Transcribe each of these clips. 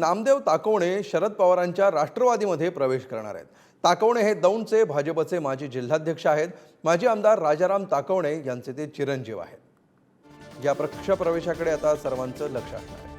नामदेव ताकवणे शरद पवारांच्या राष्ट्रवादीमध्ये प्रवेश करणार आहेत. ताकवणे हे दौंडचे भाजपचे माजी जिल्हाध्यक्ष आहेत. माजी आमदार राजाराम ताकवणे यांचे ते चिरंजीव आहेत. या पक्ष प्रवेशाकडे आता सर्वांचं लक्ष असणार आहे.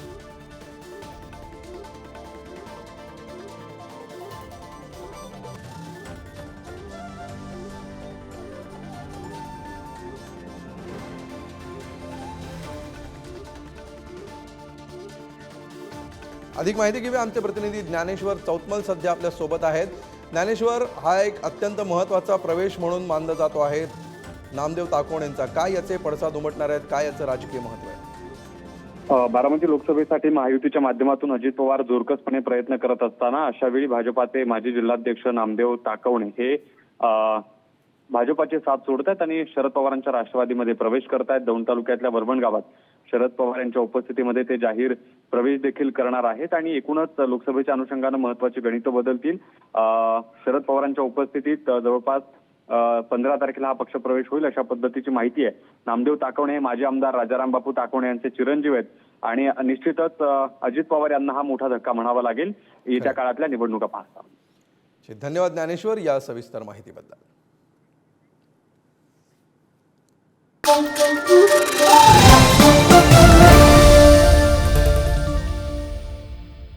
अधिक माहिती घेऊया आमचे प्रतिनिधी ज्ञानेश्वर चौतमल सध्या आपल्यासोबत आहेत. ज्ञानेश्वर हा एक अत्यंत महत्त्वाचा प्रवेश म्हणून मानला जातो आहे. नामदेव ताकोण यांचा काय याचे पडसाद उमटणार आहेत? काय याचं राजकीय महत्त्व आहे? बारामती लोकसभेसाठी महायुतीच्या माध्यमातून अजित पवार जोरकसपणे प्रयत्न करत असताना अशा वेळी भाजपाचे माजी जिल्हाध्यक्ष नामदेव ताकवणे हे भाजपाचे साथ सोडतायत आणि शरद पवारांच्या राष्ट्रवादीमध्ये प्रवेश करतायत. दौंड तालुक्यातल्या वरवण गावात शरद पवार यांच्या उपस्थितीमध्ये ते जाहीर प्रवेश देखील करणार आहेत आणि एकूणच लोकसभेच्या अनुषंगानं महत्वाची गणितं बदलतील. शरद पवारांच्या उपस्थितीत जवळपास पंधरा तारखेला हा पक्ष प्रवेश होईल अशा पद्धतीची माहिती आहे. नामदेव ताकवणे हे माजी आमदार राजाराम बापू ताकवणे यांचे चिरंजीव आहेत. आणि निश्चितच अजित पवार यांना हा मोठा धक्का म्हणावा लागेल. येत्या काळातल्या निवडणुका पाहता. धन्यवाद ज्ञानेश्वर या सविस्तर माहितीबद्दल.